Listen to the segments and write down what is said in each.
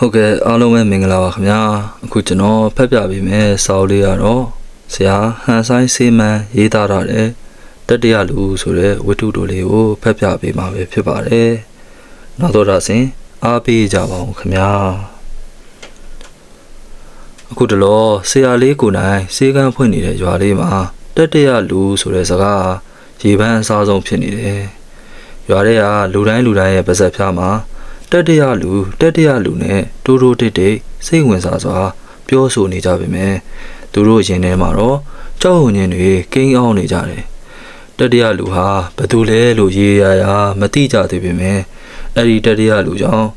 ဟုတ်ကဲ့အားလုံးပဲမင်္ဂလာပါခင်ဗျာအခုကျွန်တော်ဖတ်ပြပေးမယ်စာအုပ်လေးကတော့ဆရာဟန်ဆိုင်စေးမန်ရေးသားထားတဲ့တတရလူဆိုတဲ့ဝတ္ထုတိုလေးကိုဖတ်ပြပေးမှာပဲဖြစ်ပါတယ်နောက်တော့ဒါစဉ်အားပေးကြပါဦးခင်ဗျာအခုတလောဆရာလေးကိုယ်တိုင်စေကန်းဖွင့်နေတဲ့ရွာလေးမှာတတရလူဆိုတဲ့စကားရေပန်းအစားဆုံးဖြစ်နေတယ်ရွာထဲကလူတိုင်းလူတိုင်းရဲ့ပါဇက်ဖျားမှာ တတရလူတတရလူနဲ့တိုးတိုးတိတ်တိတ်စိတ်ဝင်စားစွာ ပြောဆိုနေကြပါမယ်သူတို့ရင်ထဲမှာတော့ကြောက်ရွံ့ခြင်းတွေကိန်းအောင်နေကြတယ်တတရလူဟာဘသူလဲလို့ရေရရာမတိကြသေးပေမဲ့အဲ့ဒီတတရလူကြောင့်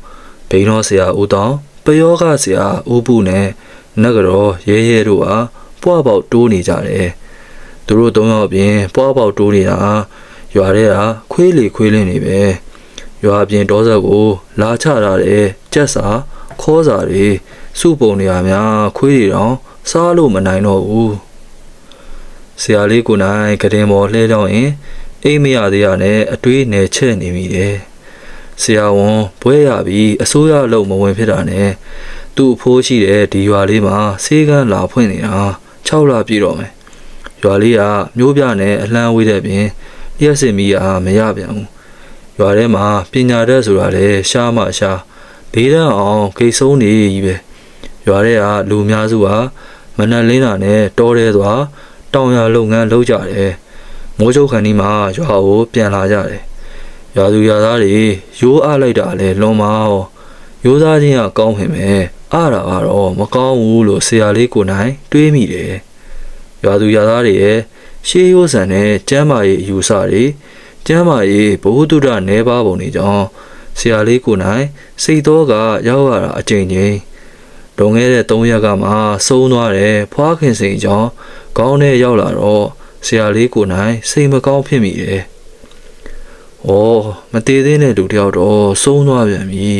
ဘိန်းတော်ဆရာဦးတောင်ပယောဂဆရာဦးပုနဲ့နဂရောရဲရဲတို့ဟာပွားပေါက်တိုးနေကြတယ်သူတို့သုံးယောက်အပြင်ပွားပေါက်တိုးနေတာရွာထဲကခွေးလေခွေးလင်းနေပဲ ရွာပြင်တောဆက်ကို လာချထားတဲ့ကြက်စာခေါ်စာတွေစုပုံနေရများခွေးတွေတော့စားလို့မနိုင်တော့ဘူးဆရာလေးကိုနိုင်ကတင်ပေါ်လှဲတော့ရင်အိမ်မရသေးရနဲ့အတွေးနယ်ချက်နေမိတယ်ဆရာဝန်ဘွဲရပြီးအစိုးရအလုပ်မဝင်ဖြစ်တာနဲ့သူ့အဖိုးရှိတဲ့ဒီရွာလေးမှာဆေးကန်းလာဖွင့်နေတာ6လပြည့်တော့မယ်ရွာလေးကမျိုးပြနဲ့အလှမ်းဝေးတဲ့ပြင်ရက်စင်မီကမရပြန်ဘူး ရွာထဲမှာပညာတတ်ဆိုတာလေရှားမှရှားဒေးတန်းအောင်ဂိတ်ဆုံးနေကြီးပဲရွာထဲကလူအများစုဟာမနက်လင်းတာနဲ့တောထဲသွားတောင်ရလုပ်ငန်းလုပ်ကြတယ်မိုးချုပ်ခန်းဒီမှာရွာကိုပြန်လာကြတယ်ရွာသူရွာသားတွေရိုးအားလိုက်တာလေလွန်မအောင်ရိုးသားချင်းကကောင်းခင်ပဲအားတာကတော့မကောင်းဘူးလို့ဆရာလေးကိုနိုင်တွေးမိတယ်ရွာသူရွာသားတွေရဲ့ရှေးရိုးဆန်တဲ့ကျမ်းမာရေးအယူဆတွေ ကျမ်းမာရေးဘ ഹു တုဒနဲပါပုံတွေကြောင့်ဆရာလေးကိုနိုင်စိတ်တော်ကရောက်ရတာအချိန်ချင်းလွန်ခဲ့တဲ့3ရက်ကမှဆုံးသွားတယ်ဖွားခင်စိန်ကြောင့်ခေါင်းထဲရောက်လာတော့ဆရာလေးကိုနိုင်စိတ်မကောင်းဖြစ်မိတယ်။ဩမသေးသေးတဲ့လူတယောက်တော့ဆုံးသွားပြန်ပြီ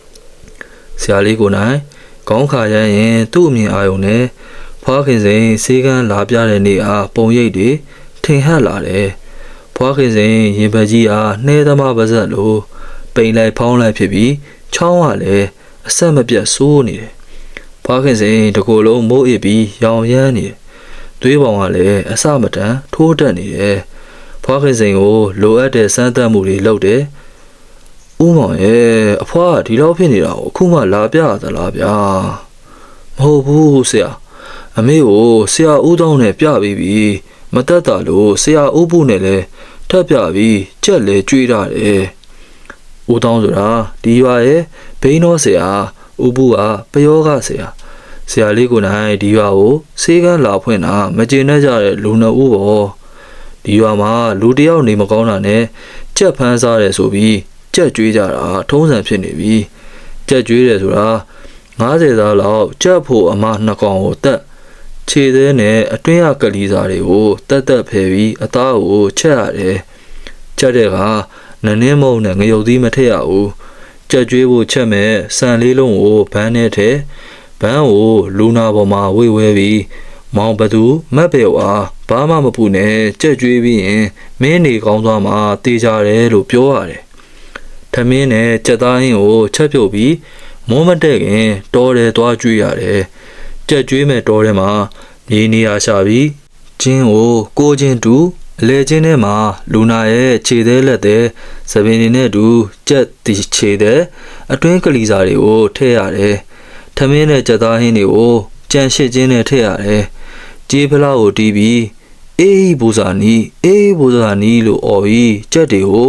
။ဆရာလေးကိုနိုင်ခေါင်းခါရရင်သူ့အမြင်အာရုံနဲ့ဖွားခင်စိန်စေကန်းလာပြတဲ့နေ့အားပုံရိပ်တွေထင်ဟပ်လာတယ်။ ဖွားခင်စဉ်ရင်ဘတ်ကြီးအားနှဲသမားပါဇက်လိုပိန်လိုက်ဖောင်းလိုက်ဖြစ်ပြီးချောင်းကလည်းအဆက်မပြတ်ဆိုးနေတယ်။ဖွားခင်စဉ်တကိုယ်လုံးမိုးအစ်ပြီးရောင်ရမ်းနေတယ်။သွေးပေါင်ကလည်းအစမတန်ထိုးတက်နေတယ်။ဖွားခင်စဉ်ကိုလိုအပ်တဲ့စမ်းသပ်မှုတွေလုပ်တယ်။ဦးမောင်ရဲ့အဖွားကဒီလောက်ဖြစ်နေတာကိုအခုမှလာပြသလားဗျာ။မဟုတ်ဘူးဆရာ။အမေကိုဆရာဦးတောင်းနဲ့ပြပြီးပြီ။ မတက်တာလို့ဆရာဦးဖို့နဲ့လည်းထပ်ပြပြီးကြက်လဲကြွေးရတယ်။ဦးတောင်းဆိုတာဒီရွာရဲ့ဘိန်းတော်ဆရာဦးဖို့ကပယောဂဆရာဆရာလေးကိုနိုင်ဒီရွာကိုစေးကန်းလာဖွင့်တာမကျေနပ်ကြတဲ့လူနှစ်ဦးပေါ့ဒီရွာမှာလူတစ်ယောက်နေမကောင်းတာနဲ့ကြက်ဖမ်းစားတယ်ဆိုပြီးကြက်ကြွေးကြတာထုံးစံဖြစ်နေပြီကြက်ကြွေးတယ်ဆိုတာ90သားလောက်ကြက်ဖို့အမနှစ်ကောင်ကိုတက် ခြေသေးနဲ့အတွင်းအကလီစာတွေကိုတက်တက်ဖယ်ပြီးအသားကိုချက်ရတယ်။ချက်တဲ့ကနနင်းမုံနဲ့ငရုတ်သီးမထည့်ရဘူး။ကြက်ကျွေးဖို့ချက်မဲ့ဆန်လေးလုံးကိုဘန်းနဲ့ထဲဘန်းကိုလူနာပေါ်မှာဝေဝဲပြီးမောင်ဘသူမက်ပေဝါဘာမှမပူနဲ့ကြက်ကျွေးပြီးရင်မင်းနေကောင်းသွားမှတေးကြတယ်လို့ပြောရတယ်။ထမင်းနဲ့ကြက်သားဟင်းကိုချက်ပြုတ်ပြီးမိုးမတက်ခင်တောတယ်သွားကျွေးရတယ်။ ကြက်ကျွေးမဲ့တောထဲမှာမြေနေရာရှာပြီးကျင်းကိုကိုချင်းတူအလဲချင်းထဲမှာလူနာရဲ့ခြေသေးလက်သေးသပင်တွေနဲ့တူကြက်တီခြေသေးအတွင်းကလီစာတွေကိုထည့်ရတယ်။ထမင်းနဲ့ကြက်သားဟင်းတွေကိုကြံရှစ်ချင်းနဲ့ထည့်ရတယ်။ကြေးဖလားကိုတီးပြီးအေးဘူဇာနီအေးဘူဇာနီလို့អော်ပြီးကြက်တွေကို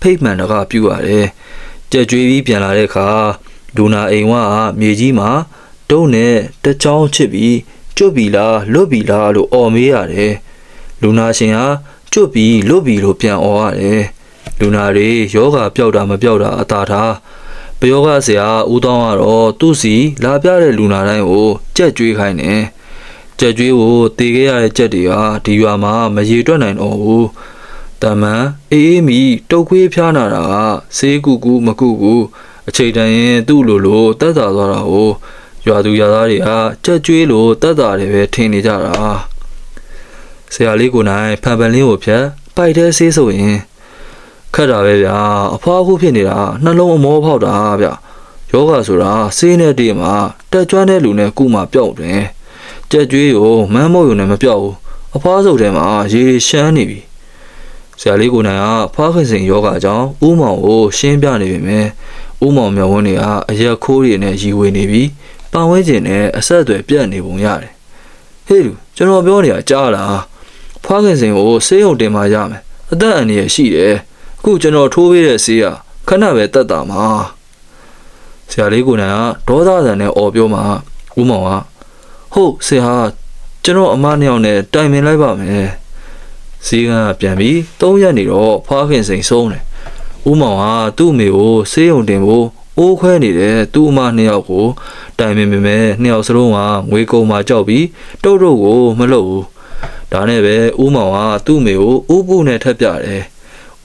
ဖိတ်မှန်တကားပြူရတယ်။ကြက်ကျွေးပြီးပြန်လာတဲ့အခါလူနာအိမ်ဝကမြေကြီးမှာ တုံးနဲ့တချောင်းချစ်ပြီးကျွတ်ပြီလားလွတ်ပြီလားလို့អော်မေးရတယ်လူနာရှင်ဟာကျွတ်ပြီလွတ်ပြီလို့ပြန်អော်ရတယ်လူနာတွေယောဂပျောက်တာမပျောက်တာအသာထားပယောဂဆရာဦးတောင်းကတော့သူ့စီလာပြတဲ့လူနာတိုင်းကိုကြက်ကျွေးခိုင်းတယ်ကြက်ကျွေးကိုတေခဲ့ရတဲ့ကြက်တွေဟာဒီရွာမှာမရေတွက်နိုင်တော့ဘူးတမန်အေးအေးမီတုတ်ခွေးဖျားနာတာကဆေးကူကူမကူကူအချိန်တန်ရင်သူ့လိုလိုတက်တာသွားတာကို ရွာသူရွာသားတွေကကြက်ကျွေးလို့တက်တာတွေပဲထင်နေကြတာဆရာလေးကိုနိုင်ဖန်ပန်လင်းကိုဖြတ်ပိုက်တဲ့ဆေးဆိုရင်ခက်တာပဲဗျာအဖွားခုဖြစ်နေတာနှလုံးအမောဖောက်တာဗျယောဂဆိုတာစေးနဲ့တေးမှာတက်ကျွမ်းတဲ့လူနဲ့ကုမှပြောက်တယ်ကြက်ကြွေးကိုမမ်းမို့ရုံနဲ့မပြောက်ဘူးအဖွားစုပ်ထဲမှာရေရှမ်းနေပြီဆရာလေးကိုနိုင်ကဖွားခင်စင်ယောဂကြောင့်ဥမောင်ကိုရှင်းပြနေပြီမယ်ဥမောင်မျက်ဝန်းတွေကအရက်ခိုးတွေနဲ့ရီဝေနေပြီး ပန်ဝဲကျင်နဲ့အဆက်အသွယ်ပြတ်နေပုံရတယ်ဟေးလူကျွန်တော်ပြောနေတာကြားလားဖွားခင်စင်ကိုဆေးရုံတင်มาရမယ်အသက်အန္တရာယ်ရှိတယ်အခုကျွန်တော်ထိုးပေးတဲ့ဆေးကခဏပဲတက်တာမှာဆရာလေးကိုနိုင်ကဒေါသဆန်နဲ့អော်ပြောမှာဥမောင်ကဟုတ်ဆရာကျွန်တော်အမနှစ်ယောက်နဲ့တိုင်ပင်လိုက်ပါမယ်ဈေးကပြန်ပြီး၃ရက်နေတော့ဖွားခင်စိန်ဆုံးတယ်ဥမောင်ကသူ့အမေကိုဆေးရုံတင်ဖို့ အိုးခွဲနေတဲ့သူ့အမနှစ်ယောက်ကိုတိုင်ပင်ပေမဲ့နှစ်ယောက်စလုံးကငွေကုန်မှကြောက်ပြီးတုတ်တုတ်ကိုမလုပ်ဘူးဒါနဲ့ပဲဥမောင်ကသူ့အမေကိုဥပုနဲ့ထက်ပြတယ်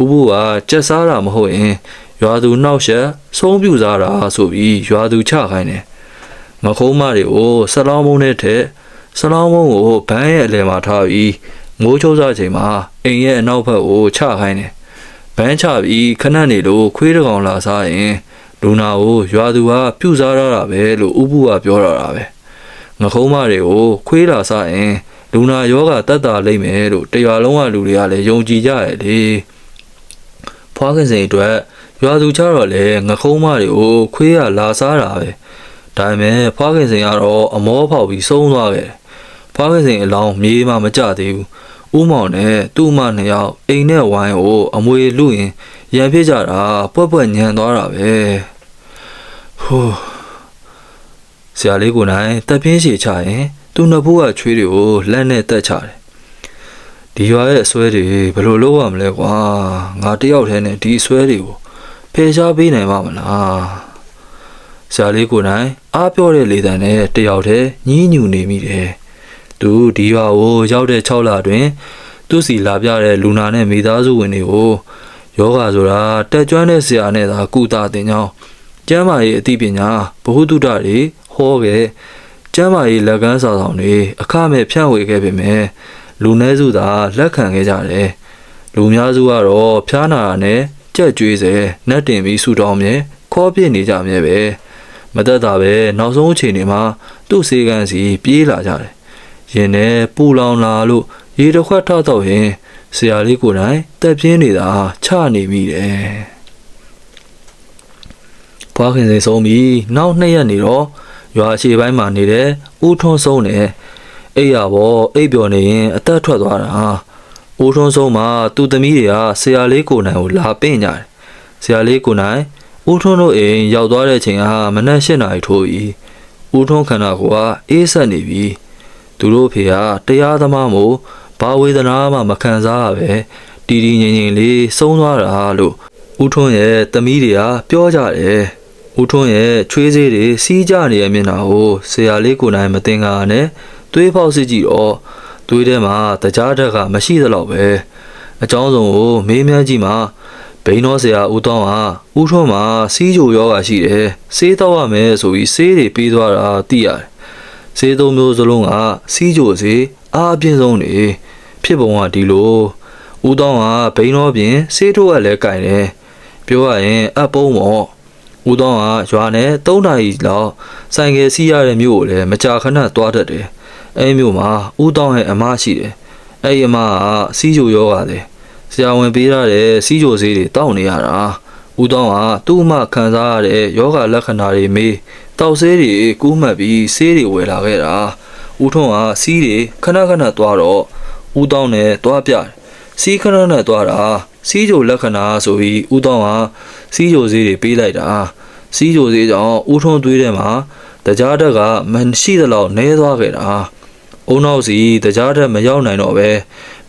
ဥပုကကြက်စားတာမဟုတ်ရင်ရွာသူနှောက်ရက်ဆုံးပြူစားတာဆိုပြီးရွာသူချခိုင်းတယ်မခုံးမတွေကိုဆလောင်းမုံနဲ့ထက်ဆလောင်းမုံကိုဘန်းရဲ့အလယ်မှာထားပြီးမိုးချိုးစားချိန်မှာအိမ်ရဲ့အနောက်ဘက်ကိုချခိုင်းတယ်ဘန်းချပြီးခဏနေလို့ခွေးတကောင်လာစားရင် လူနာကိုရွာသူကပြူစားရတာပဲလို့ဥပုကပြောရတာပဲငခုံးမတွေကိုခွေးလာစားရင်လူနာယောဂတတ်တာလိမ့်မယ်လို့တရွာလုံးကလူတွေကလည်းယုံကြည်ကြရဲ့လေဖွားခင်စိန်အတွက်ရွာသူချတော့လေငခုံးမတွေကိုခွေးကလာစားတာပဲဒါပေမဲ့ဖွားခင်စိန်ကတော့အမောဖောက်ပြီးဆုံးသွားခဲ့တယ်ဖွားခင်စိန်အလောင်းမြေးမှမကြသေးဘူးဥမောင်နဲ့သူ့မနှစ်ယောက်အိမ်နဲ့ဝိုင်းကိုအမွေလူရင် ရံဖြစ်ကြတာပွက်ပွက်ညံသွားတာပဲဟိုးဆရာလေးကိုနိုင်တက်ပြင်းရှည်ချရင်သူ့နှစ်ဖူးကချွေးတွေကိုလက်နဲ့တက်ချတယ်ဒီရွာရဲ့အစွဲတွေဘယ်လိုလုပ်ရမလဲကွာငါတယောက်တည်းနဲ့ဒီအစွဲတွေကိုဖယ်ရှားပေးနိုင်မှာမလားဆရာလေးကိုနိုင်အားပြောတဲ့လေတံနဲ့တယောက်တည်းညည်းညူနေမိတယ်သူဒီရွာကိုရောက်တဲ့6လအတွင်းသူ့စီလာပြတဲ့လူနာနဲ့မိသားစုဝင်တွေကို ယောဂဆိုတာတက်ကျွမ်းတဲ့ဆရာနဲ့သာကုသတင်ကြောင်းကျမ်းမာရေးအသိပညာဘ ഹു တုဒ္ဒတွေဟောခဲ့ကျမ်းမာရေးလက်ကမ်းစာဆောင်တွေအခမဲ့ဖြန့်ဝေခဲ့ပေမဲ့လူနည်းစုသာလက်ခံခဲ့ကြတယ်လူများစုကတော့ဖျားနာတာနဲ့ကြက်ကြွေးစေနှက်တင်ပြီးဆူတောင်းမြဲခေါ်ပြစ်နေကြမြဲပဲမသက်တာပဲနောက်ဆုံးအချိန်တွေမှာသူ့စေကန်းစီပြေးလာကြတယ်ရင်ထဲပူလောင်လာလို့ရေတစ်ခွက်ထောက်တော့ရင် ဆရာလေးကိုယ်တိုင်တက်ပြင်းနေတာချနေမိတယ်ဖွားခင်စိန်ဆုံးပြီးနောက်နှစ်ရက်နေတော့ရွာအခြေပိုင်းမှာနေတဲ့ဦးထွန်းဆုံးနဲ့အိပ်ရပေါ်အိပ်ပျော်နေရင်အသက်ထွက်သွားတာဦးထွန်းဆုံးမှာသူ့သမီးတွေကဆရာလေးကိုနိုင်ကိုလာပင့်ကြတယ်ဆရာလေးကိုနိုင်ဦးထွန်းတို့အိမ်ရောက်သွားတဲ့အချိန်ဟာမနက်၈နာရီထိုးပြီဦးထွန်းခန္ဓာကိုယ်ကအေးဆက်နေပြီသူတို့အဖေကတရားသမားမို့ ဘာဝေဒနာမှမခံစားရပဲတီတီငိမ့်ငိမ့်လေးဆုံးသွားတာလို့ဦးထွန်းရဲ့သမီးတွေကပြောကြတယ်ဦးထွန်းရဲ့ချွေးစေးတွေစီးကြနေရဲ့မျက်နှာကိုဆရာလေးကိုနိုင်မတင်ကားနဲ့သွေးဖောက်စစ်ကြည့်တော့သွေးထဲမှာတကြားဓာတ်ကမရှိသလောက်ပဲအကြောင်းစုံကိုမေးမြန်းကြည့်မှာဘိန်းတော်ဆရာဦးတောင်းဟာဦးထွန်းမှာစီးကြိုယောဂရှိတယ်ဆေးတော့ရမယ်ဆိုပြီးဆေးတွေပေးသွားတာသိရတယ်ဆေးသုံးမျိုးစလုံးကစီးကြိုစေ အားအပြင်းဆုံးနေဖြစ်ပုံကဒီလိုဦးတောင်းကဘိန်းတော်ပြင်ဆေးထိုးရလဲကြိုင်တယ်ပြောရရင်အပ်ပုံးပေါ့ဦးတောင်းကရွာနဲ့၃နာရီလောက်ဆိုင်ငယ်စီးရတဲ့မြို့ကိုလည်းမကြာခဏသွားတတ်တယ်အဲ့မြို့မှာဦးတောင်းရဲ့အမရှိတယ်အဲ့ဒီအမကစီးကြိုယောဂတယ်ဆရာဝန်ပေးရတဲ့စီးကြိုဆေးတွေတောက်နေရတာဦးတောင်းကသူ့အမခံစားရတဲ့ယောဂလက္ခဏာတွေမေးတောက်ဆေးတွေကူးမှတ်ပြီးဆေးတွေဝယ်လာခဲ့တာ ဦးထွန်းကစီးတွေခဏခဏသွားတော့ဦးတောင်းနဲ့သွားပြတယ်စီးခဏနဲ့သွားတာစီးကြိုလက္ခဏာဆိုပြီးဦးတောင်းကစီးကြိုဆေးတွေပေးလိုက်တာစီးကြိုဆေးကြောင့်ဦးထွန်းသွေးထဲမှာတကြားတက်ကမရှိသလောက်နှဲသွားခဲ့တာအုံနောက်စီတကြားတက်မရောက်နိုင်တော့ပဲ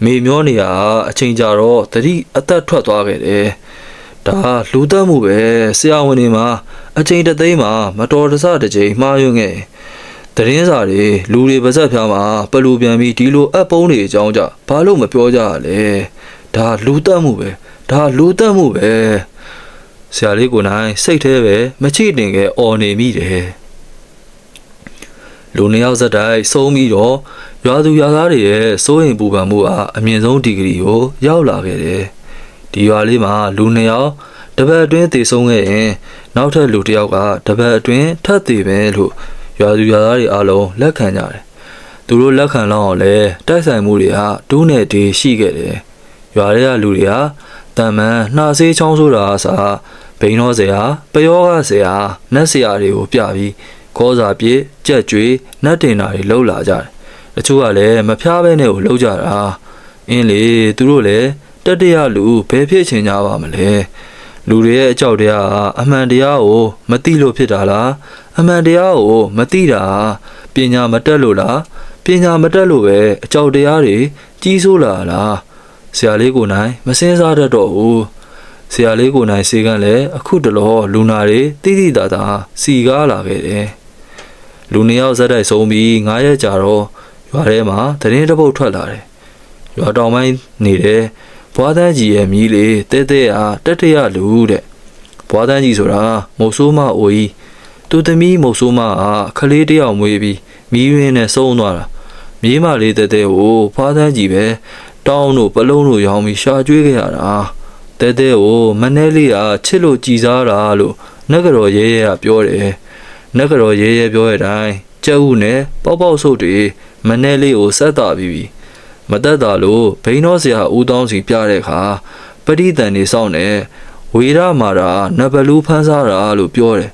မေမျောနေရအချိန်ကြာတော့တတိအသက်ထွက်သွားခဲ့တယ်ဒါလူသက်မှုပဲဆရာဝန်တွေမှာအချိန်တသိမ်းမှာမတော်တဆတစ်ချိန်မှားယွင်းခဲ့ တရင်စာတွေလူတွေပါဇက်ဖျားမှာပလူပြန်ပြီးဒီလိုအပ်ပုံးတွေအကြောင်းကြဘာလို့မပြောကြရလဲဒါလူသက်မှုပဲဒါလူသက်မှုပဲဆရာလေးကိုနိုင်စိတ်แท้ပဲမချိတင်ခဲ့អော်နေမိတယ်လူနှစ်ယောက်ဇက်တိုက်ဆုံးပြီးတော့ရွာသူရွာသားတွေရဲ့စိုးရင်ပူပန်မှုအားအမြင့်ဆုံးဒီဂရီကိုရောက်လာခဲ့တယ်။ဒီရွာလေးမှာလူနှစ်ယောက်တ တပတ်အတွင်းတည်ဆုံးခဲ့ရင်နောက်ထပ်လူတစ်ယောက်ကတပတ်အတွင်းထပ်တည်ပဲလို့ ရွာသူရွာသားတွေအားလုံးလက်ခံကြတယ်သူတို့လက်ခံလောက်အောင်လဲတိုက်ဆိုင်မှုတွေဟာဒူးနဲ့တေးရှိခဲ့တယ်ရွာတွေကလူတွေဟာတန်မန်နှာဆေးချောင်းဆိုတာအစားဘိန်းတော်စရာပယောဂစရာနတ်စရာတွေကိုပြပြီးခေါ်စာပြေကြက်ကြွေနတ်တင်တာတွေလှုပ်လာကြတယ်တချို့ကလည်းမဖျားဘဲနဲ့ကိုလှုပ်ကြတာအင်းလေသူတို့လည်းတတရလူဘယ်ဖြစ်ချင်ကြပါမလဲ လူတွေရဲ့အကြောက်တရားဟာအမှန်တရားကိုမသိလို့ဖြစ်တာလားအမှန်တရားကိုမသိတာဟာပညာမတက်လို့လားပညာမတက်လို့ပဲအကြောက်တရားတွေကြီးစိုးလာလားဆရာလေးကိုနိုင်မစင်းစားတတ်တော့ဘူးဆရာလေးကိုနိုင်စေကန်းလည်းအခုတလောလူနာတွေတိတိတသာစီကားလာခဲ့တယ်လူနှစ်ယောက်ဇက်တိုက်ဆုံးပြီး9ရက်ကြာတော့ရွာထဲမှာသတင်းတစ်ပုတ်ထွက်လာတယ်ရွာတောင်ပိုင်းနေတဲ့ ဘွားတန်းကြီးရဲ့မြီးလေးတဲတဲအားတက်တရလူတဲ့ဘွားတန်းကြီးဆိုတာမုတ်ဆိုးမအိုကြီးသူသမီးမုတ်ဆိုးမအားခလေးတစ်ယောက်မွေးပြီးမီးရင်းနဲ့ဆုံးသွားတာမြေးမလေးတဲတဲကိုဘွားတန်းကြီးပဲတောင်းတို့ပလုံးတို့ရောင်းပြီးရှာကျွေးခဲ့ရတာတဲတဲကိုမနှဲလေးအားချစ်လို့ကြည်စားတာလို့နဂရောရဲရဲကပြောတယ်နဂရောရဲရဲပြောတဲ့အတိုင်းကျက်ဥနဲ့ပေါက်ပေါက်ဆုပ်တွေမနှဲလေးကိုဆက်တာပြီးပြီ မတက်တာလို့ဘိန်းတော်ဆရာဦးတောင်းစီပြတဲ့အခါပဋိသန္ဓေဆောင်တဲ့ဝေရမာတာနဘလူးဖန်းစားတာလို့ပြောတယ်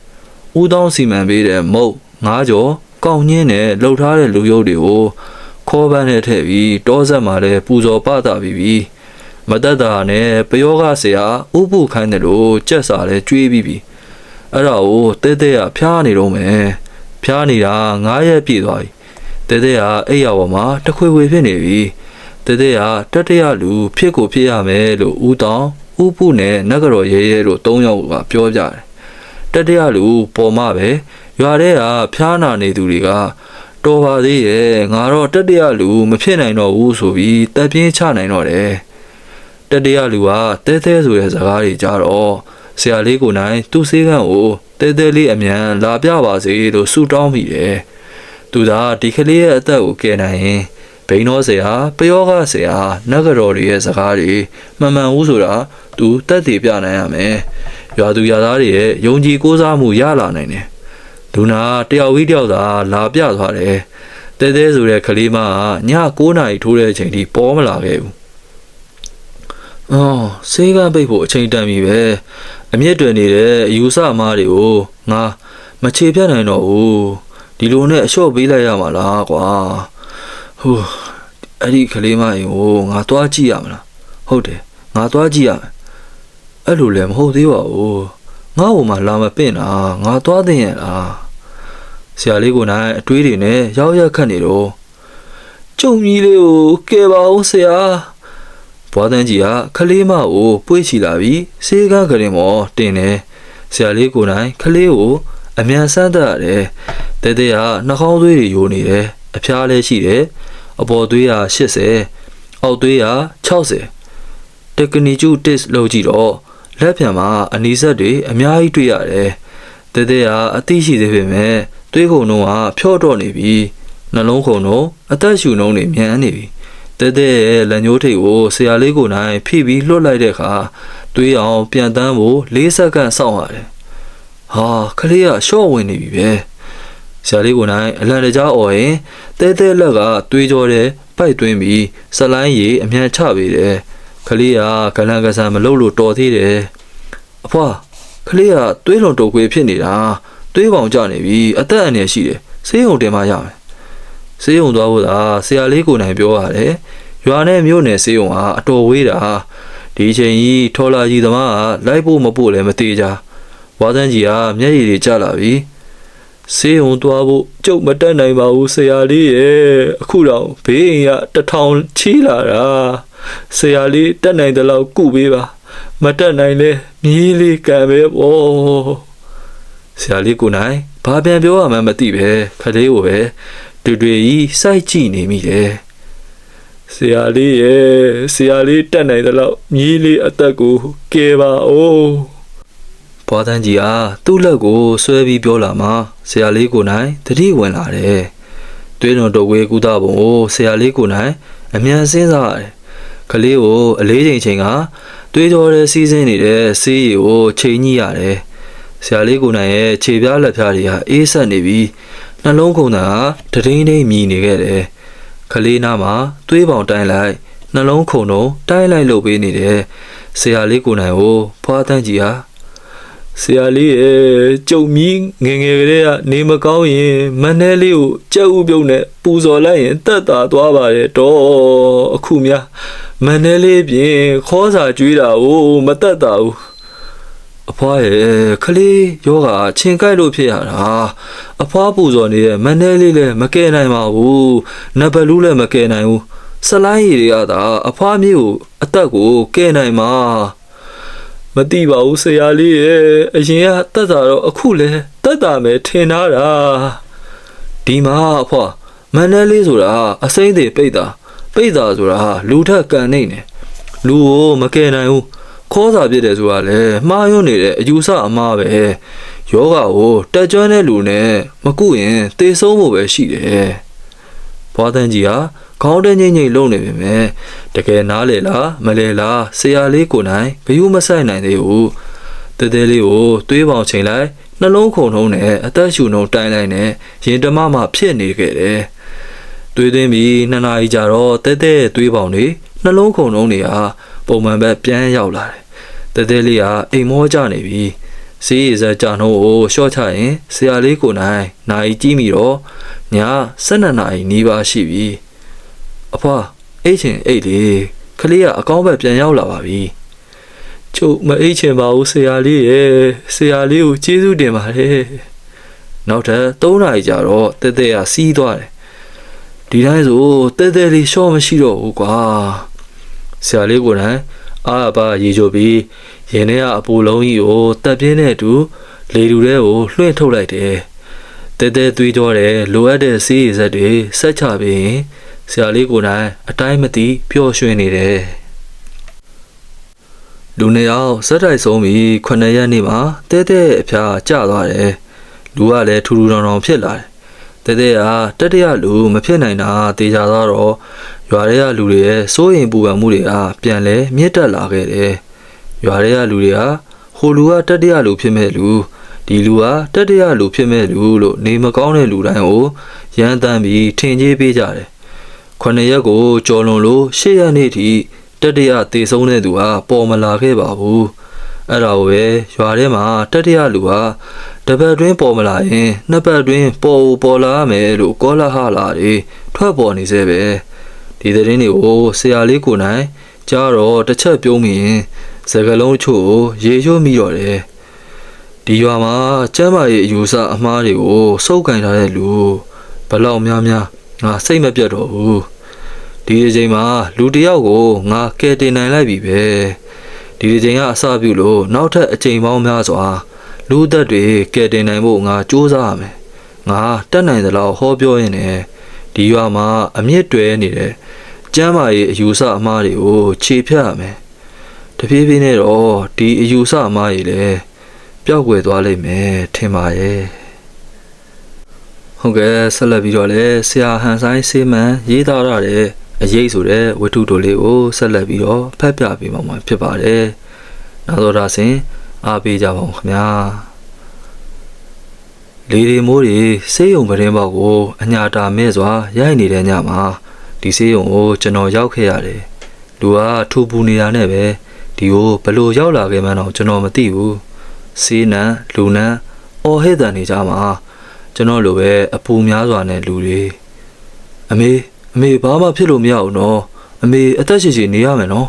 ဦးတောင်းစီမံပေးတဲ့မုတ်ငါးကြော်ကောက်ညင်းနဲ့လှုပ်ထားတဲ့လူရုပ်တွေကိုခေါ်ပန်းနဲ့ထည့်ပြီးတောဆက်မှာလည်းပူဇော်ပတာပြီးပြီမတက်တာနဲ့ပယောဂဆရာဥပုခိုင်းတယ်လို့ကြက်စာလဲကျွေးပြီးပြီအဲ့ဒါကိုတဲတဲကဖျားနေတော့မယ်ဖျားနေတာ9ရက်ပြည့်သွားပြီတဲတဲကအိယာပေါ်မှာတခွေခွေဖြစ်နေပြီ တဲတဲကတတရလူဖြစ်ကိုဖြစ်ရမယ်လို့ဦးတောင်ဥပုနဲ့နဂရောရဲရဲတို့၃ယောက်ကပြောကြတယ်တတရလူပေါ်မှာပဲရွာထဲကဖျားနာနေသူတွေကတော်ပါသေးရဲ့ငါတော့တတရလူမဖြစ်နိုင်တော့ဘူးဆိုပြီးတက်ပြင်းချနိုင်တော့တယ်တတရလူကတဲတဲဆိုတဲ့စကားတွေကြတော့ဆရာလေးကိုနိုင်သူ့စေးကန်းကိုတဲတဲလေးအမြန်လာပြပါစေလို့ဆုတောင်းမိတယ်သူသာဒီကလေးရဲ့အသက်ကိုကယ်နိုင်ရင် ဘိန်းတော်ဆရာပယောဂဆရာနဂရော်တွေရဲ့စကားတွေမှန်မှန်ဦးဆိုတာသူတက်တည်ပြနိုင်ရမယ်ရွာသူရွာသားတွေရဲ့ယုံကြည်ကိုးစားမှုရလာနိုင်တယ်ဒူနာတယောက်ဝီးတယောက်သာလာပြသွားတယ်တဲတဲဆိုတဲ့ကလေးမကည9နာရီထိုးတဲ့အချိန်ထိပေါ်မလာခဲ့ဘူးအော်စေးကန်းပိတ်ဖို့အချိန်တန်ပြီပဲအမျက်တွင်နေတဲ့အယူဆမားတွေကိုငါမချေပြတ်နိုင်တော့ဘူးဒီလိုနဲ့အလျှော့ပေးလိုက်ရမှာလားကွာ ဟိုအဲ့ဒီကလေးမအိမ်ကိုငါသွားကြည့်ရမလားဟုတ်တယ်ငါသွားကြည့်ရမယ်အဲ့လိုလည်းမဟုတ်သေးပါဘူးငါ့ဟိုမှာလာမပင့်တာငါသွားသိရင်လားဆရာလေးကိုနိုင်အတွေးတွေနဲ့ရောက်ရက်ခတ်နေတော့ကျုံကြီးလေးကိုကဲပါဦးဆရာဘွားတန်းကြီးကခလေးမကိုပွေ့ချီလာပြီးစေးကားကလေးမော်တင်တယ်ဆရာလေးကိုနိုင်ခလေးကိုအမြန်ဆန်းတတ်ရတယ်တဲတဲကနှာခေါင်းသွေးတွေယိုနေတယ်အဖျားလည်းရှိတယ် အပေါ်သွေးက80အောက်သွေးက60တက်ကနီကျူတစ်လုပ်ကြည့်တော့လက်ပြန်မှာအနီးဆက်တွေအများကြီးတွေ့ရတယ်တဲတဲကအသိရှိသေးပေမဲ့သွေးခုံတော့ကဖြော့တော့နေပြီနှလုံးခုံတော့အသက်ရှူနှုံးတွေမြန်နေပြီတဲတဲရဲ့လက်ညှိုးထိပ်ကိုဆရာလေးကိုနိုင်ဖိပြီးလွှတ်လိုက်တဲ့အခါသွေးအောင်ပြန်တန်းဖို့၄စက္ကန့်စောင့်ရတယ်ဟာခလေးကရှော့ဝင်နေပြီပဲ ဆရာလေးကိုနိုင်အလန်တကြားអော်ရင်တဲတဲလက်ကတွေးကြောတဲ့ပိုက်သွင်းပြီးဇလိုင်းရီအမြန်ချပေးတယ်ခလေးကဂလန်ကဆန်မလုပ်လို့တော်သေးတယ်အဖွာခလေးကတွေးလွန်တုတ်ခွေးဖြစ်နေတာတွေးပေါင်ကြနေပြီအသက်အန္တရာယ်ရှိတယ်ဆေးရုံတင်မှရမယ်ဆေးရုံသွားဖို့သာဆရာလေးကိုနိုင်ပြောရတယ်ရွာနဲ့မြို့နယ်ဆေးရုံဟာအတော်ဝေးတာဒီချိန်ကြီးထော်လာကြီးသမားကလိုက်ဖို့မဖို့လည်းမသေးကြဝါသန်းကြီးကမျက်ရည်တွေကျလာပြီ ဆေးရုံသွားဖို့ကြုတ်မတက်နိုင်ပါဘူးဆရာလေးရဲ့အခုတော့ဘေးအိမ်ကတထောင်ချီးလာတာဆရာလေးတက်နိုင်တဲ့လောက်ကုပေးပါမတက်နိုင်လဲမြည်လေးကံပဲပေါ့ဆရာလေးကိုနိုင်ဘာပြန်ပြောရမှန်းမသိပဲခလေးကိုပဲတွေ့တွေ့ကြီးစိုက်ကြည့်နေမိတယ်ဆရာလေးရဲ့ဆရာလေးတက်နိုင်တဲ့လောက်မြည်လေးအသက်ကိုကယ်ပါဦး ဘွားတန်းကြီးအားသူ့လက်ကိုဆွဲပြီးပြောလာမှဆရာလေးကိုနိုင်တတိဝင်လာတယ်။တွင်းတော်တော်ဝေးကူတာပုံကိုဆရာလေးကိုနိုင်အမြန်စဉ်းစားရတယ်။ကလေးကိုအလေးချိန်ချိန်ကသွေးကြောတဲ့စီးစင်းနေတဲ့ဆေးရည်ကိုချိန်ညှိရတယ်ဆရာလေးကိုနိုင်ရဲ့ခြေပြားလက်ပြားတွေဟာအေးဆက်နေပြီးနှလုံးခုန်တာဟာတဒိန်းဒိန်းမြည်နေခဲ့တယ်ခလေးနားမှာသွေးပေါင်တိုင်းလိုက်နှလုံးခုန်တော့တိုင်းလိုက်လို့ပေးနေတယ်ဆရာလေးကိုနိုင်ကိုဖွားတန်းကြီးဟာ ဆရာလေးရဲ့ကြုံမီးငယ်ငယ်ကလေးကနေမကောင်းရင်မနှဲလေးကိုကြက်ဥပြုံးနဲ့ပူဇော်လိုက်ရင်တက်တာသွားပါတယ်တော့အခုများမနှဲလေးပြင်ခေါ်စာကျွေးတာကိုမတက်တာဘူးအဖွားရဲ့ခလေးယောဂချင်ကြိုက်လို့ဖြစ်ရတာအဖွားပူဇော်နေတဲ့မနှဲလေးလည်းမကယ်နိုင်ပါဘူးနဘလူးလည်းမကယ်နိုင်ဘူးဆလိုင်းရည်တွေကသာအဖွားမျိုးကိုအသက်ကိုကယ်နိုင်မှာ မတိပါဘူးဆရာလေးရဲ့အရင်ကတက်တာတော့အခုလဲတက်တာမယ်ထင်ထားတာဒီမှာအဖွားမနှဲလေးဆိုတာအစိမ့်တွေပိတ်တာပိတ်တာဆိုတာလူထက်ကန်နေတယ်လူကိုမကယ်နိုင်ဘူးခေါ်စာပြစ်တယ်ဆိုတာလေမှားယွန်းနေတဲ့အယူဆအမှားပဲယောဂကိုတက်ကြွတဲ့လူနဲ့မကုရင်သေဆုံးဖို့ပဲရှိတယ်ဘွားတန်းကြီးဟာ ခေါင်းတန်းငိမ့်ငိမ့်လုံနေပြီမဲ့တကယ်နားလေလားမလဲလားဆရာလေးကိုနိုင်ဘယူမဆိုင်နိုင်သေးဘူးတဲတဲလေးကိုသွေးပေါင်ချိန်လိုက်နှလုံးခုန်ထုံးနဲ့အသက်ရှူနှုံတိုင်းလိုက်နဲ့ရင်တမမှဖြစ်နေခဲ့တယ်သွေးသွင်းပြီးနှစ်နာရီကြာတော့တဲတဲသွေးပေါင်တွေနှလုံးခုန်ထုံးတွေဟာပုံမှန်ပဲပြန်ရောက်လာတယ်တဲတဲလေးကအိမ်မောကြနေပြီစီးရည်စက်ကြနှုံးကိုရှော့ချရင်ဆရာလေးကိုနိုင်နိုင်ကြီးမိတော့ည12နာရီနီးပါးရှိပြီ အဖွာအိတ်ချင်အိတ်လေခလေးကအကောင်းဘက်ပြန်ရောက်လာပါပြီကျုပ်မအိတ်ချင်ပါဘူးဆရာလေးရဲ့ဆရာလေးကိုကျေးဇူးတင်ပါတယ်နောက်ထပ်3နာရီကြာတော့တဲတဲကစီးသွားတယ်ဒီတိုင်းဆိုတဲတဲလေးရှော့မရှိတော့ဘူးကွာဆရာလေးကိုယ်တိုင်အာဘာရေချိုပြီးရင်ထဲကအပူလုံးကြီးကိုတက်ပြင်းတဲ့အတူလေတူထဲကိုလွှင့်ထုတ်လိုက်တယ်။တဲတဲသွေးကြောတယ်လိုအပ်တဲ့စီးရည်ဆက်တွေဆက်ချပြီးရင် ဆရာလေးကိုယ်တိုင်အတိုင်းမသိပျော်ရွှင်နေတယ်။လူနှစ်ယောက်ဇက်တိုက်ဆုံးပြီးခုနှစ်ရက်နေ့မှာတဲတဲအဖျားကျသွားတယ်။လူကလည်းထူထူထောင်ထောင်ဖြစ်လာတယ်။တဲတဲကတတရလူမဖြစ်နိုင်တာတေချာတော့ရွာထဲကလူတွေရဲ့စိုးရင်ပူပန်မှုတွေကပြန်လဲမြင့်တက်လာခဲ့တယ်။ရွာထဲကလူတွေကဟိုလူကတတရလူဖြစ်မဲ့လူဒီလူကတတရလူဖြစ်မဲ့လူလို့နေမကောင်းတဲ့လူတိုင်းကိုရမ်းတမ်းပြီးထင်ကြီးပေးကြတယ်။ ခုနှစ်ရက်ကိုကြော်လွန်လို့ရှစ်ရက်နေ့ထိတတရတေဆုံးတဲ့သူကပေါ်မလာခဲ့ပါဘူး။အဲ့ဒါကိုပဲရွာထဲမှာတတရလူဟာတပတ်တွင်းပေါ်မလာရင်နှစ်ပတ်တွင်းပေါ်ပေါ်လာမယ်လို့ကောလာဟလာတွေထွက်ပေါ်နေစေပဲ။ဒီသတင်းတွေကိုဆရာလေးကိုနိုင်ကြားတော့တစ်ချက်ပြုံးမိရင်စကလုံးအချို့ကိုရေချိုးမိတော့တယ်ဒီရွာမှာကျမ်းမာရေးအယူဆအမှားတွေကိုစုပ်ကန်ထားတဲ့လူဘလောက်များများ ငါစိတ်မပြတ်တော့ဘူးဒီအချိန်မှာလူတစ်ယောက်ကိုငါကယ်တင်နိုင်လိုက်ပြီပဲဒီအချိန်ကအစပြုလို့နောက်ထပ်အချိန်ပေါင်းများစွာလူသက်တွေကယ်တင်နိုင်ဖို့ငါစူးစမ်းရမယ်ငါတက်နိုင်သလောက်ဟောပြောရင်လည်းဒီရွာမှာအမြင့်တွဲနေတဲ့ကျမ်းမာရေးအယူဆအမှားတွေကိုခြေဖြတ်ရမယ်။တဖြည်းဖြည်းနဲ့တော့ဒီအယူဆအမှားတွေလည်းပျောက်ကွယ်သွားလိမ့်မယ်ထင်ပါရဲ့။ ဟုတ်ကဲ့ဆက်လက်ပြီးတော့လည်းဆရာဟန်ဆိုင်စေးမန်ရေးသားရတဲ့အရေးဆိုတဲ့ဝတ္ထုတိုလေးကိုဆက်လက်ပြီးတော့ဖတ်ပြပေးမှာဖြစ်ပါတယ်။နောက်တော့ဒါဆင်အားပေးကြပါဦးခင်ဗျာ။လေဒီမိုးတွေစေးရုံပရင်ပေါက်ကိုအညာတာမဲ့စွာရိုက်နေတဲ့ညမှာဒီစေးရုံကိုကျွန်တော်ရောက်ခဲ့ရတယ်။လူကထူပူနေတာနဲ့ပဲဒီကိုဘလို့ရောက်လာခဲ့မှန်းတော့ကျွန်တော်မသိဘူး။စေးနံလူနံအော်ဟဲ့တန်နေကြမှာ ကျွန်တော်လိုပဲအပူများစွာနဲ့လူတွေအမေအမေဘာမှဖြစ်လို့မရဘူးနော်။အမေအသက်ရှင်ရှင်နေရမယ်နော်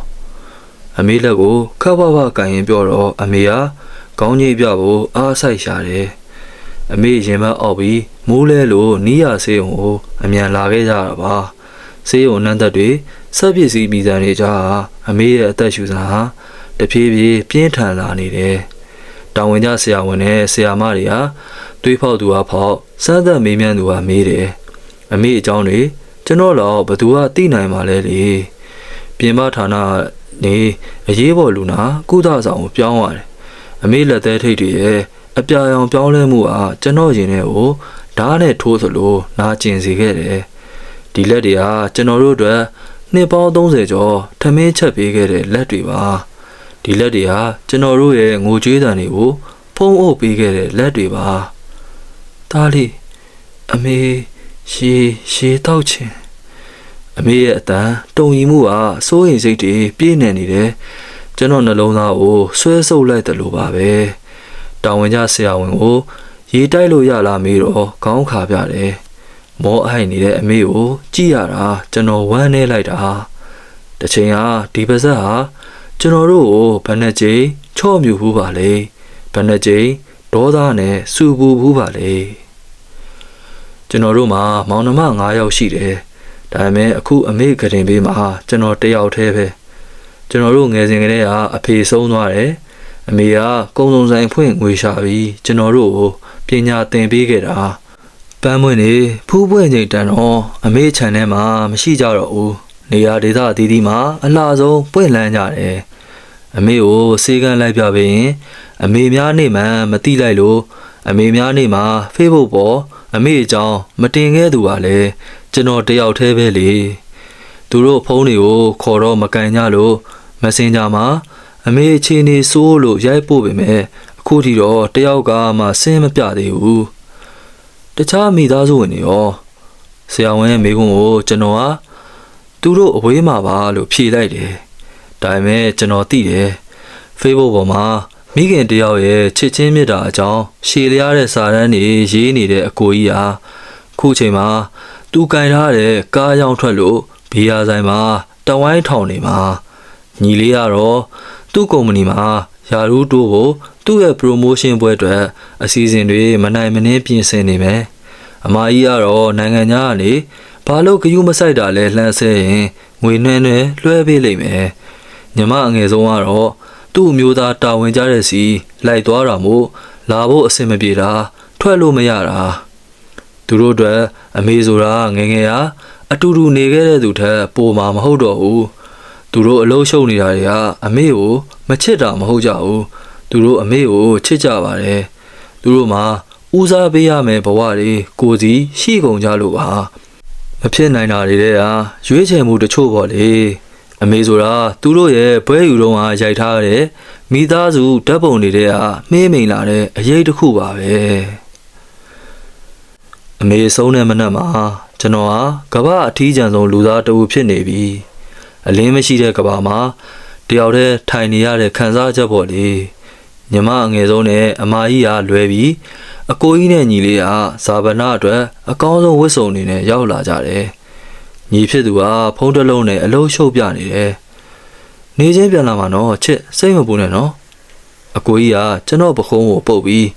။အမေလက်ကိုခပ်ဖဖကန်ရင်ပြောတော့အမေကကောင်းကြီးပြဖို့အားဆိုင်ရှာတယ်။အမေရင်မအောက်ပြီးမိုးလဲလို့နီးရဆေးုံကိုအမြန်လာခဲ့ကြတာပါဆေးုံနန်းသက်တွေစက်ပစ္စည်းမိသားတွေကြားဟာအမေရဲ့အသက်ရှူစာဟာတဖြည်းဖြည်းပြင်းထန်လာနေတယ်တောင်ဝင်ကြဆရာဝန်နဲ့ဆရာမတွေဟာ တွေးဖောက်သူဟာဖောက်စမ်းသက်မေးမြန်းသူဟာမေးတယ်အမေအကြောင်းတွေကျွန်တော်တော့ဘသူကသိနိုင်ပါလဲလေပြင်ပဌာနနေအရေးပေါ်လူနာကုသဆောင်ကိုပြောင်းရတယ်အမေလက်သေးထိတ်တွေရဲ့အပြာရောင်ပြောင်းလဲမှုဟာကျွန်တော်ရင်ထဲကိုဓာတ်နဲ့ထိုးသလိုနာကျင်စေခဲ့တယ်ဒီလက်တွေဟာကျွန်တော်တို့အတွက်နှစ်ပေါင်း30ကျော်ထမင်းချက်ပေးခဲ့တဲ့လက်တွေပါဒီဒီလက်တွေဟာကျွန်တော်တို့ရဲ့ငိုကြွေးတန်တွေကိုဖုံးအုပ်ပေးခဲ့တဲ့လက်တွေပါ တားလေးအမေရှေးရှေးတောက်ချင်အမေရဲ့အတန်တုံရီမှုဟာစိုးရိမ်စိတ်တွေပြည့်နေနေတယ်ကျွန်တော်နှလုံးသားကိုဆွဲဆုပ်လိုက်တယ်လို့ပါပဲတောင်ဝင်ကြဆရာဝန်ကိုရေတိုက်လို့ရလားမေးတော့ခေါင်းခါပြတယ်မောအိုက်နေတဲ့အမေကိုကြည့်ရတာကျွန်တော်ဝမ်းနေလိုက်တာတစ်ချိန်ဟာဒီပါဇက်ဟာကျွန်တော်တို့ကိုဘယ်နှကြိမ်ချော့မြူဘူးပါလေဘယ်နှကြိမ် ဒေါသနဲ့စူပူဘူးပါလေကျွန်တော်တို့မှာမောင်နှမ9ယောက်ရှိတယ်ဒါပေမဲ့အခုအမေကတင်ပေးမှာကျွန်တော်တစ်ယောက်တည်းပဲကျွန်တော်တို့ငယ်စဉ်ကတည်းကအဖေဆုံးသွားတယ်အမေကကုံစုံဆိုင်ဖွင့်ငွေရှာပြီးကျွန်တော်တို့ကိုပညာသင်ပေးခဲ့တာပန်းမွင့်နေဖူးပွင့်ချိန်တန်တော့အမေခြံထဲမှာမရှိကြတော့ဘူးနေရာဒေသအသီးသီးမှာအလှဆုံးပွင့်လန်းကြတယ် အမေကိုစေကန်းလိုက်ပြပေးရင်အမေများနေမှမတိလိုက်လို့အမေများနေမှာ Facebook ပေါ်အမေအကြောင်းမတင်ခဲ့သူပါလေကျွန်တော်တယောက်တည်းပဲလေသူတို့ဖုန်းတွေကိုခေါ်တော့မကန်ကြလို့ Messenger မှာအမေအချင်းနေစိုးလို့ရိုက်ပို့ပေမဲ့အခုထိတော့တယောက်ကမှဆင်းမပြသေးဘူးတခြားမိသားစုဝင်တွေရောဆရာဝန်ရဲ့မိကုံကိုကျွန်တော်ကသူတို့အဝေးမှာပါလို့ဖြေလိုက်တယ် ဒါပေမဲ့ကျွန်တော်သိတယ် Facebook ပေါ်မှာမိခင်တယောက်ရဲ့ချစ်ချင်းမြတ်တာအကြောင်းရှည်လျားတဲ့စာတမ်းတွေရေးနေတဲ့အကိုကြီးဟာခုချိန်မှာသူကင်ထားတဲ့ကားရောင်းထွက်လို့ဘီယာဆိုင်မှာတဝိုင်းထောင်နေမှာညီလေးကတော့သူ့ကုမ္ပဏီမှာယာရူးတိုးကိုသူ့ရဲ့ promotion ပွဲအတွက်အစီအစဉ်တွေမနိုင်မနှင်းပြင်ဆင်နေမယ်အမကြီးကတော့နိုင်ငံခြားကနေဘာလို့ဂယုမဆိုင်တာလဲလှမ်းဆဲရင်ငွေနှဲနှဲလွှဲပေးလိမ့်မယ် ညီမအငယ်ဆုံးကတော့သူ့အမျိုးသားတာဝန်ကြတဲ့စီလိုက်သွားတာမို့လာဖို့အဆင်မပြေတာထွက်လို့မရတာသူတို့အတွက်အမေဆိုတာငယ်ငယ်ဟာအတူတူနေခဲ့တဲ့သူထက်ပိုမှာမဟုတ်တော့ဘူးသူတို့အလုံးရှုံနေတာတွေကအမေကိုမချစ်တာမဟုတ်ကြဘူးသူတို့အမေကိုချစ်ကြပါတယ်သူတို့မှာဦးစားပေးရမယ်ဘဝတွေကိုယ်စီရှိကုန်ကြလို့ပါမဖြစ်နိုင်တာတွေတဲ့ဟာရွေးချယ်မှုတချို့ပေါ့လေ အမေဆိုတာသူတို့ရဲ့ဘွဲယူတော့ဟာရိုက်ထားတဲ့မိသားစုဓာတ်ပုံတွေကမှေးမိန်လာတဲ့အရေးတစ်ခုပါပဲအမေဆုံးတဲ့မနက်မှာကျွန်တော်ဟာကမ္ဘာအထီးကျန်ဆုံးလူသားတစ်ဦးဖြစ်နေပြီအလင်းမရှိတဲ့ကမ္ဘာမှာတယောက်တည်းထိုင်နေရတဲ့ခံစားချက်ပေါ့လေညီမအငယ်ဆုံးနဲ့အမကြီးကလွယ်ပြီးအကိုကြီးနဲ့ညီလေးကဇာဗနာအတွက်အကောင်းဆုံးဝတ်စုံတွေနဲ့ရောက်လာကြတယ် ညီဖြစ်သူကဖုံးတစ်လုံးနဲ့အလုံးရှုပ်ပြနေတယ်နေချင်းပြန်လာမှာနော်ချစ်စိတ်မပူနဲ့နော်အကိုကြီးကကျွန်တော်ပခုံးကိုပုတ်ပြီး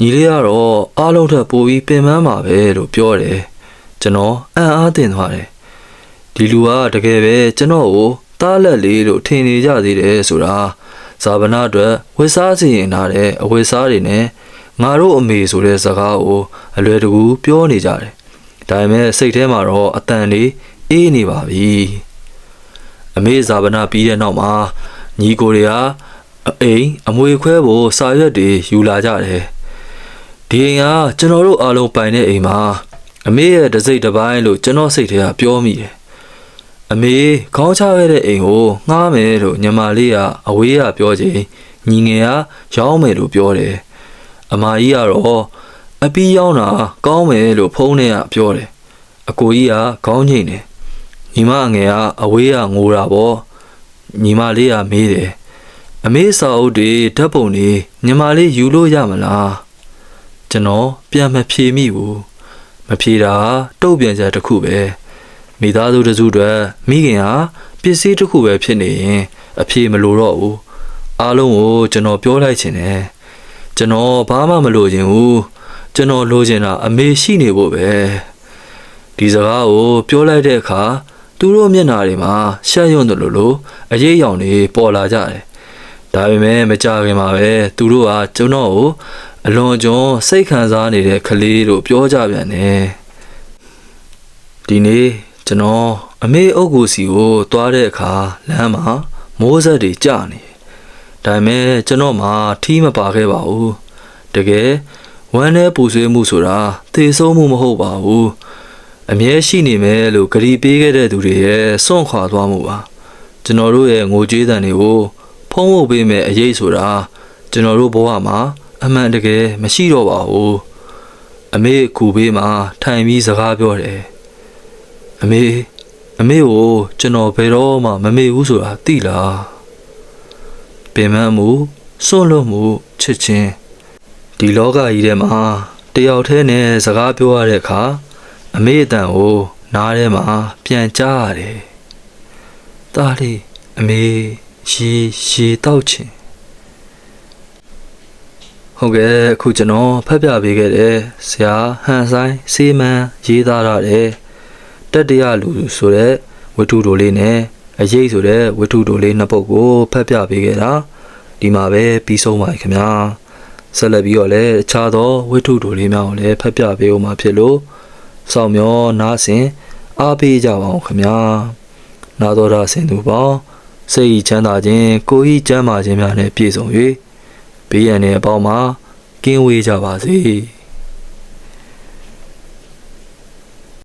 ညီလေးကတော့အားလုံးထက်ပိုပြီးပင်ပန်းပါပဲလို့ပြောတယ်ကျွန်တော်အံ့အားသင့်သွားတယ်ဒီလူကတကယ်ပဲကျွန်တော်ကိုတားလက်လေးလို့ထင်နေကြသေးတယ်ဆိုတာဇာဗနာအတွက်ဝစ်စားစီရင်ထားတဲ့အဝစ်စားတွေနဲ့ငါတို့အမေဆိုတဲ့စကားကိုအလွယ်တကူပြောနေကြတယ် ဒါပေမဲ့စိတ်ထဲမှာတော့အတန်လေးအေးနေပါပြီအမေဇာဗနာပြီးတဲ့နောက်မှာညီကိုတွေကအိမ်အမွေခွဲဖို့စာရွက်တွေယူလာကြတယ်ဒီအိမ်ကကျွန်တော်တို့အားလုံးပိုင်တဲ့အိမ်မှာအမေရဲ့တစိမ့်တစ်ပိုင်းလို့ကျွန်တော်စိတ်ထဲကပြောမိတယ်အမေခေါင်းချခဲ့တဲ့အိမ်ကိုငှားမယ်လို့ညီမလေးကအဝေးကပြောချိန်ညီငယ်ကရောင်းမယ်လို့ပြောတယ်အမကြီးကတော့ အပီးရောင်းတာကောင်းမယ်လို့ဖုန်းထဲကပြောတယ်အကိုကြီးကခေါင်းငိမ့်တယ်ညီမငယ်ကအဝေးကငိုတာပေါ့ညီမလေးကမေးတယ်အမေစာအုပ်တွေဓာတ်ပုံတွေညီမလေးယူလို့ရမလားကျွန်တော်ပြန်မဖြေမိဘူးမဖြေတာတုတ်ပြန်ချက်တစ်ခုပဲမိသားစုတစ်စုအတွက်မိခင်ဟာပစ္စည်းတစ်ခုပဲဖြစ်နေရင်အဖြေမလိုတော့ဘူးအားလုံးကိုကျွန်တော်ပြောလိုက်ခြင်းတယ်ကျွန်တော်ဘာမှမလိုချင်ဘူး ကျွန်တော်လိုချင်တာအမေရှိနေဖို့ပဲဒီစကားကိုပြောလိုက်တဲ့အခါသူတို့မျက်နှာတွေမှာရှက်ရွံ့တယ်လို့လို့အရေးအယောင်တွေပေါ်လာကြတယ်ဒါပေမဲ့မကြခင်မှာပဲသူတို့ကကျွန်တော်ကိုအလွန်ကျွန်းစိတ်ခံစားနေတဲ့ကလေးလို့ပြောကြပြန်တယ်ဒီနေ့ကျွန်တော်အမေအုပ်ကိုစီကိုသွားတဲ့အခါလမ်းမှာမိုးဆက်တွေကျနေဒါပေမဲ့ကျွန်တော်မှထီးမပါခဲ့ပါဘူးတကယ် ဝမ်းနဲ့ပူဆွေးမှုဆိုတာသေဆုံးမှုမဟုတ်ပါဘူးအမြဲရှိနေမယ်လို့ဂရီပေးခဲ့တဲ့သူတွေရဲ့စွန့်ခွာသွားမှုပါကျွန်တော်တို့ရဲ့ငိုကြွေးတန်တွေကိုဖုံးဖို့ပေးမဲ့အရေးဆိုတာကျွန်တော်တို့ဘဝမှာအမှန်တကယ်မရှိတော့ပါဘူးအမေကူဘေးမှာထိုင်ပြီးစကားပြောတယ်အမေအမေကိုကျွန်တော်ဘယ်တော့မှမမေ့ဘူးဆိုတာသိလားပင်မမှုစွန့်လွတ်မှုချစ်ချင်း ဒီလောကကြီးထဲမှာတယောက်တည်းနဲ့စကားပြောရတဲ့အခါအမေအတန်ကိုနားထဲမှာပြန်ကြားရတယ်။တားလေးအမေရေရေတောက်ချင်ဟုတ်ကဲ့အခုကျွန်တော်ဖတ်ပြပေးခဲ့တဲ့ဆရာဟန်ဆိုင်စေးမန်းရေးသားရတဲ့တက်တရလူဆိုတဲ့ဝတ္ထုတိုလေးနဲ့အရေးဆိုတဲ့ဝတ္ထုတိုလေးနှစ်ပုဒ်ကိုဖတ်ပြပေးခဲ့တာဒီမှာပဲပြီးဆုံးပါခင်ဗျာ ဆက်လက်ပြီးတော့လည်းအခြားသောဝတ္ထုတိုလေးများကိုလည်းဖတ်ပြပေးဦးမှာဖြစ်လို့စောင့်မျောနားဆင်အားပေးကြပါအောင်ခင်ဗျာနာတော်တာဆင်သူပေါင်းစိတ်ဤချမ်းသာခြင်းကိုယ်ဤကျမ်းမာခြင်းများနဲ့ပြည့်စုံ၍ဘေးရန်တဲ့အပေါင်းမှာကင်းဝေးကြပါစေ။